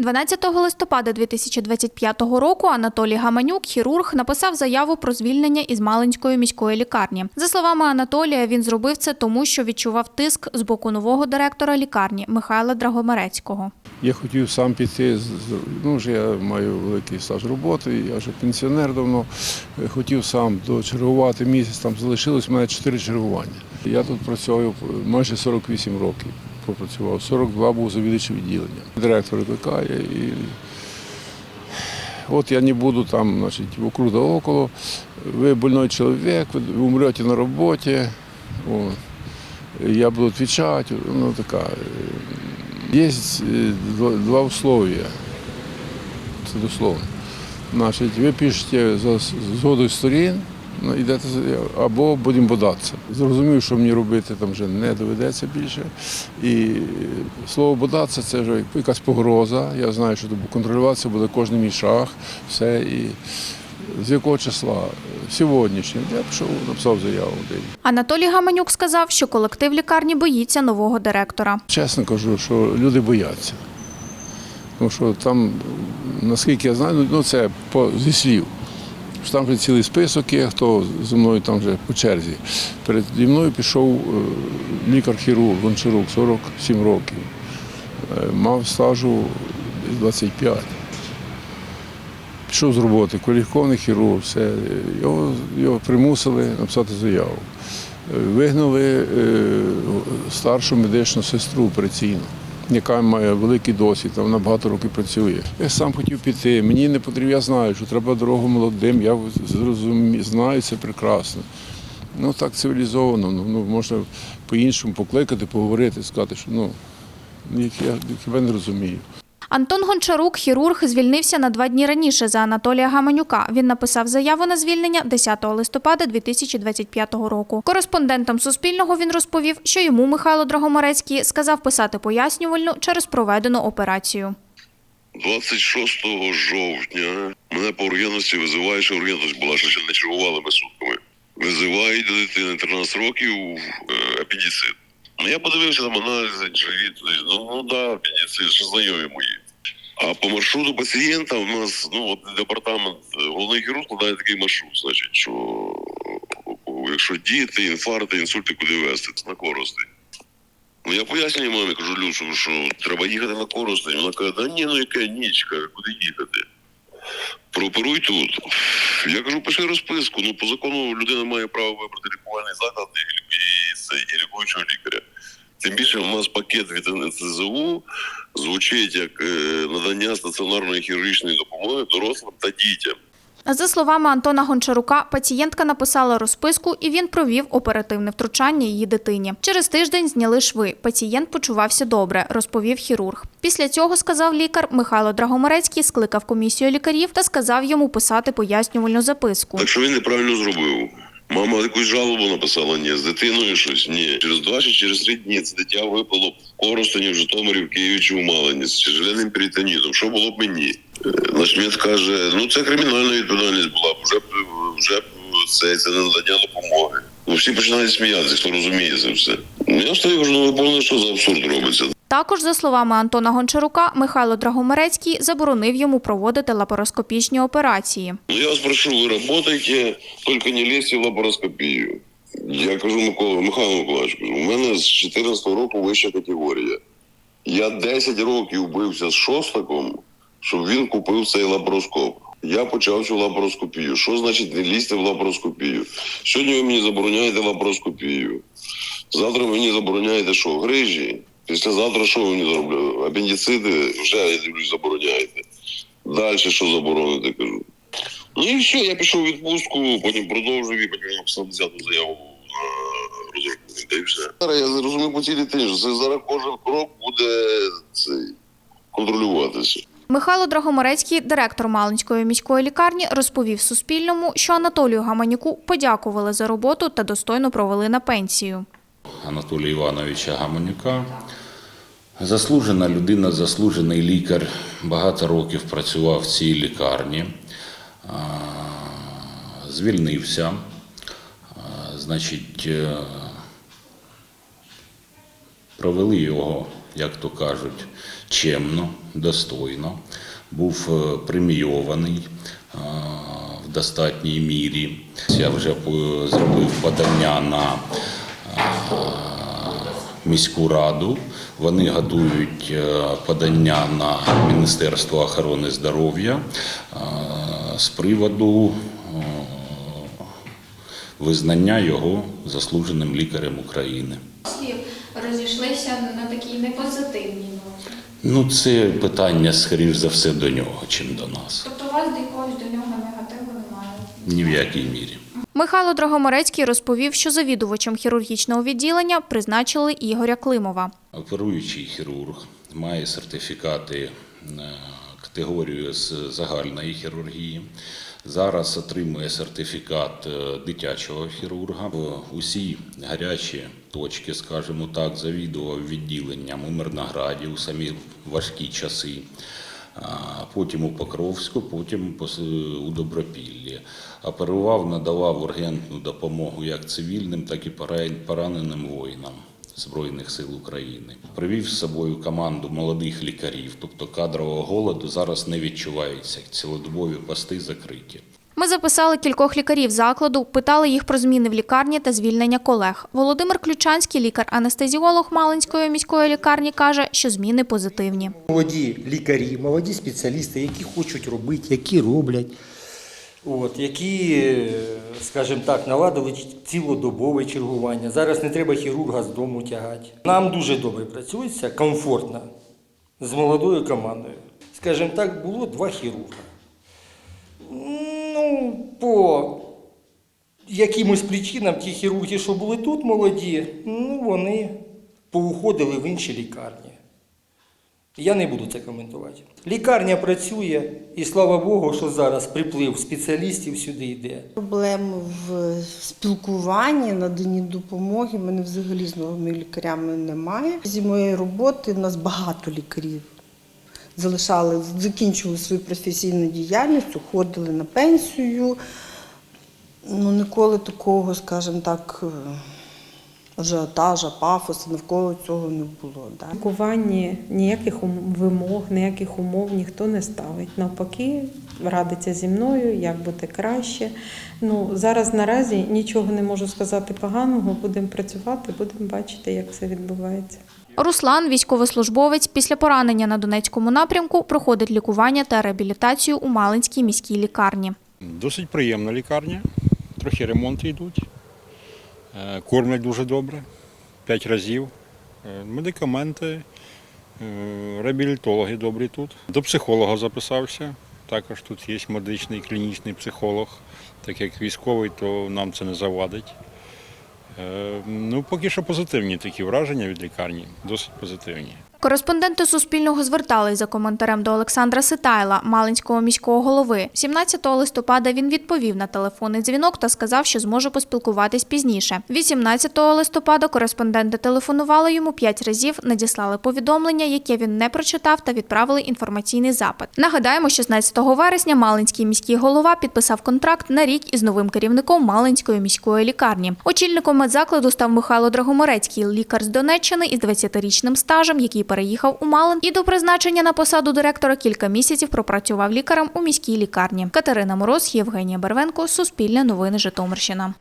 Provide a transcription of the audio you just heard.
12 листопада 2025 року Анатолій Гаманюк, хірург, написав заяву про звільнення із Малинської міської лікарні. За словами Анатолія, він зробив це тому, що відчував тиск з боку нового директора лікарні Михайла Драгомерецького. Я хотів сам піти, ну вже я маю великий стаж роботи, я вже пенсіонер давно. Хотів сам дочергувати місяць, там залишилось в мене 4 чергування. Я тут працюю майже 48 років. Пропрацював. 42 був завідувачем відділення. Директор викликає і от я не буду там, значить, вокруг да около. Ви больной чоловік, ви умрете на роботі. От. Я буду відповідати. Ну, така. е, Є е, два- условия. Це дословно. Значить, ви пишете за згодою сторін, ну, йдете або будемо бодатися. Зрозумів, що мені робити там вже не доведеться більше. І слово бодатися це вже якась погроза. Я знаю, що контролюватися буде кожен мій шаг, все. І з якого числа? Сьогоднішнього. Я пішов, написав заяву. Анатолій Гаманюк сказав, що колектив лікарні боїться нового директора. Чесно кажу, що люди бояться. Тому що там, наскільки я знаю, ну це по, зі слів. Що там вже цілий список є, хто зі мною там вже по черзі. Переді мною пішов е, лікар-хірург Гончарук, 47 років. Е, Мав стажу 25. Пішов з роботи, кваліфікований хірург, все. Його, його примусили написати заяву. Е, Вигнали старшу медичну сестру операційну, яка має великий досвід, вона багато років працює. Я сам хотів піти. Мені не потрібно, я знаю, що треба дорогу молодим, я зрозумію, знаю це прекрасно. Ну так цивілізовано, ну, ну можна по-іншому покликати, поговорити, сказати, що ну я хіба не розумію. Антон Гончарук, хірург, звільнився на два дні раніше за Анатолія Гаманюка. Він написав заяву на звільнення 10 листопада 2025 року. Кореспондентам Суспільного він розповів, що йому Михайло Драгоморецький сказав писати пояснювальну через проведену операцію. 26 жовтня мене по ургентності визиває, що ургентність була, що ще не чергували ми сутками. Визивають дитини 13 років е, апендицит. Ну я подивився там аналізи, живіт. Ну, ну да, апендицит, що знайомі мої. А по маршруту пацієнта у нас ну от департамент е, головний хірург складає такий маршрут, значить, що е, якщо діти, інфаркти, інсульти, куди вести, це на корости. Ну я пояснюю мамі, кажу, Люшу, що треба їхати на коростень. Вона каже, да ні, ну яка ніч, каже, куди їхати? Прооперуй тут. Я кажу, пиши розписку. Ну, по закону людина має право вибрати лікувальний заклад і, і, це, і лікуючого лікаря. Тим більше у нас пакет від НСЗУ звучить як е, надання стаціонарної хірургічної допомоги дорослим та дітям. За словами Антона Гончарука, пацієнтка написала розписку і він провів оперативне втручання її дитині. Через тиждень зняли шви. Пацієнт почувався добре, розповів хірург. Після цього, сказав лікар, Михайло Драгомерецький скликав комісію лікарів та сказав йому писати пояснювальну записку. Так що він неправильно зробив. Мама якусь жалобу написала, ні, з дитиною щось, ні. Через два чи через три дні це дитя випало в Коростені, в Житомирі, в Києві чи в Малині з тяжеленним перитонітом. Що було б мені? Е, Наш мед каже, ну це кримінальна відповідальність була, вже вже це, це не надання допомоги. Ну всі починають сміятися, хто розуміє це все. Ну я стою, ну ви що за абсурд робиться. Також, за словами Антона Гончарука, Михайло Драгомерецький заборонив йому проводити лапароскопічні операції. Я вас прошу, вы работаете, только не лезьте в лапароскопію. Я кажу Микола, Михайло Миколаївич, у мене з 14 року вища категорія. Я 10 років бився з шостаком, щоб він купив цей лапароскоп. Я почав цю лапароскопію. Що значить не лізти в лапароскопію? Сьогодні ви мені забороняєте лапароскопію. Завтра ви мені забороняєте що? Грижі. Післязавтра що ви мені зроблю? Апендициди вже я дивлюсь, забороняєте. Далі що забороните, кажу. Ну і все, я пішов у відпустку, потім продовжив і потім написав 10 заяву на розрахунок, та й все. Зараз я зрозумів по цілій тижні, це зараз кожен крок буде цей, контролюватися. Михайло Драгоморецький, директор Малинської міської лікарні, розповів Суспільному, що Анатолію Гаманюку подякували за роботу та достойно провели на пенсію. Анатолія Івановича Гаманюка. Заслужена людина, заслужений лікар, багато років працював в цій лікарні, звільнився. Значить, е, провели його як то кажуть, чемно, достойно, був е, премійований е, в достатній мірі. Я вже зробив подання на міську раду. Вони готують е, подання на Міністерство охорони здоров'я е, з приводу е, визнання його заслуженим лікарем України. Слів розійшлися на такій непозитивній ноті. Ну, це питання, скоріш за все, до нього, чим до нас. Тобто у вас до якогось до нього негативу немає. Ні в якій мірі. Михайло Драгоморецький розповів, що завідувачем хірургічного відділення призначили Ігоря Климова. Оперуючий хірург має сертифікати е, категорію з загальної хірургії. Зараз отримує сертифікат е, дитячого хірурга. Усі гарячі точки, скажімо так, завідував відділенням у Мирнограді у самі важкі часи. Потім у Покровську, потім у Добропіллі. Оперував, надавав ургентну допомогу як цивільним, так і пораненим воїнам. Збройних сил України привів з собою команду молодих лікарів, тобто кадрового голоду зараз не відчувається. Цілодобові пости закриті. Ми записали кількох лікарів закладу, питали їх про зміни в лікарні та звільнення колег. Володимир Ключанський, лікар-анестезіолог Малинської міської лікарні, каже, що зміни позитивні. Молоді лікарі, молоді спеціалісти, які хочуть робити, які роблять, от, які, е, скажімо так, наладили цілодобове чергування. Зараз не треба хірурга з дому тягати. Нам дуже добре працюється, комфортно, з молодою командою. Скажімо так, було два хірурга. По якимось причинам ті хірурги, що були тут молоді, ну, вони поуходили в інші лікарні. Я не буду це коментувати. Лікарня працює, і слава Богу, що зараз приплив спеціалістів сюди йде. Проблем в спілкуванні, наданні допомоги. в мене взагалі з новими лікарями немає. Зі моєї роботи у нас багато лікарів. Залишали, закінчували свою професійну діяльність, уходили на пенсію. Ну, ніколи такого, скажімо так, е, ажіотажа, пафосу навколо цього не було. Да. лікуванні ніяких вимог, ніяких умов ніхто не ставить. Навпаки, радиться зі мною, як бути краще. Ну, зараз наразі нічого не можу сказати поганого. Будемо працювати, будемо бачити, як це відбувається. Руслан, військовослужбовець, після поранення на Донецькому напрямку проходить лікування та реабілітацію у Малинській міській лікарні. Досить приємна лікарня, трохи ремонти йдуть, е, кормлять дуже добре, п'ять разів. Е, Медикаменти, е, реабілітологи добрі тут. До психолога записався. Також тут є медичний клінічний психолог. Так як військовий, то нам це не завадить. Е, Ну, поки що позитивні такі враження від лікарні, досить позитивні. Кореспонденти Суспільного звертались за коментарем до Олександра Ситайла, Малинського міського голови. 17 листопада він відповів на телефонний дзвінок та сказав, що зможе поспілкуватись пізніше. 18 листопада кореспонденти телефонували йому п'ять разів, надіслали повідомлення, яке він не прочитав, та відправили інформаційний запит. Нагадаємо, 16 вересня Малинський міський голова підписав контракт на рік із новим керівником Малинської міської лікарні. Очільником медзакладу став Михайло Драгоморецький, лікар з Донеччини із 20-річним стажем, який переїхав у Малин і до призначення на посаду директора кілька місяців пропрацював лікарем у міській лікарні. Катерина Мороз, Євгенія Бервенко, Суспільне новини Житомирщина.